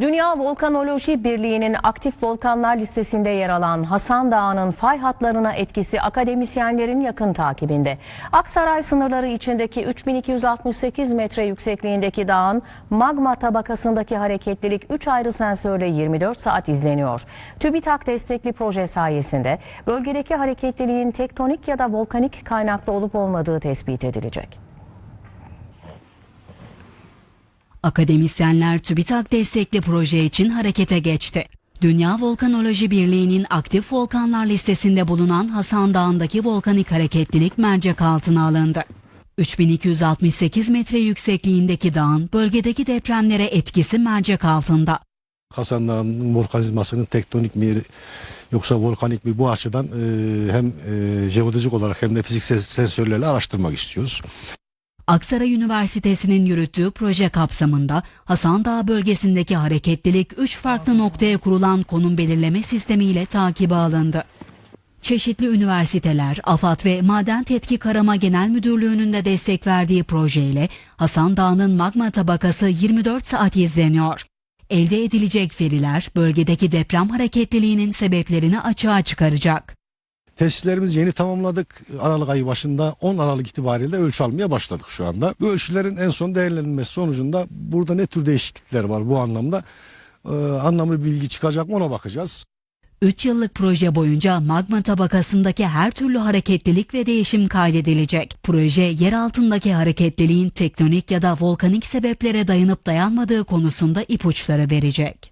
Dünya Volkanoloji Birliği'nin aktif volkanlar listesinde yer alan Hasan Dağı'nın fay hatlarına etkisi akademisyenlerin yakın takibinde. Aksaray sınırları içindeki 3268 metre yüksekliğindeki dağın magma tabakasındaki hareketlilik 3 ayrı sensörle 24 saat izleniyor. TÜBİTAK destekli proje sayesinde bölgedeki hareketliliğin tektonik ya da volkanik kaynaklı olup olmadığı tespit edilecek. Akademisyenler TÜBİTAK destekli proje için harekete geçti. Dünya Volkanoloji Birliği'nin aktif volkanlar listesinde bulunan Hasan Dağı'ndaki volkanik hareketlilik mercek altına alındı. 3268 metre yüksekliğindeki dağın bölgedeki depremlere etkisi mercek altında. Hasan Dağı'nın volkanizmasının tektonik mi yoksa volkanik mi bu açıdan e, hem e, jeodezik olarak hem de fiziksel sensörlerle araştırmak istiyoruz. Aksaray Üniversitesi'nin yürüttüğü proje kapsamında Hasan Dağı bölgesindeki hareketlilik 3 farklı noktaya kurulan konum belirleme sistemiyle takibe alındı. Çeşitli üniversiteler, AFAD ve Maden Tetkik Arama Genel Müdürlüğü'nün de destek verdiği projeyle Hasan Dağı'nın magma tabakası 24 saat izleniyor. Elde edilecek veriler bölgedeki deprem hareketliliğinin sebeplerini açığa çıkaracak. Tesislerimizi yeni tamamladık. Aralık ayı başında 10 Aralık itibariyle ölçü almaya başladık şu anda. Bu ölçülerin en son değerlendirilmesi sonucunda burada ne tür değişiklikler var bu anlamda e, anlamlı bilgi çıkacak mı ona bakacağız. 3 yıllık proje boyunca magma tabakasındaki her türlü hareketlilik ve değişim kaydedilecek. Proje yer altındaki hareketliliğin tektonik ya da volkanik sebeplere dayanıp dayanmadığı konusunda ipuçları verecek.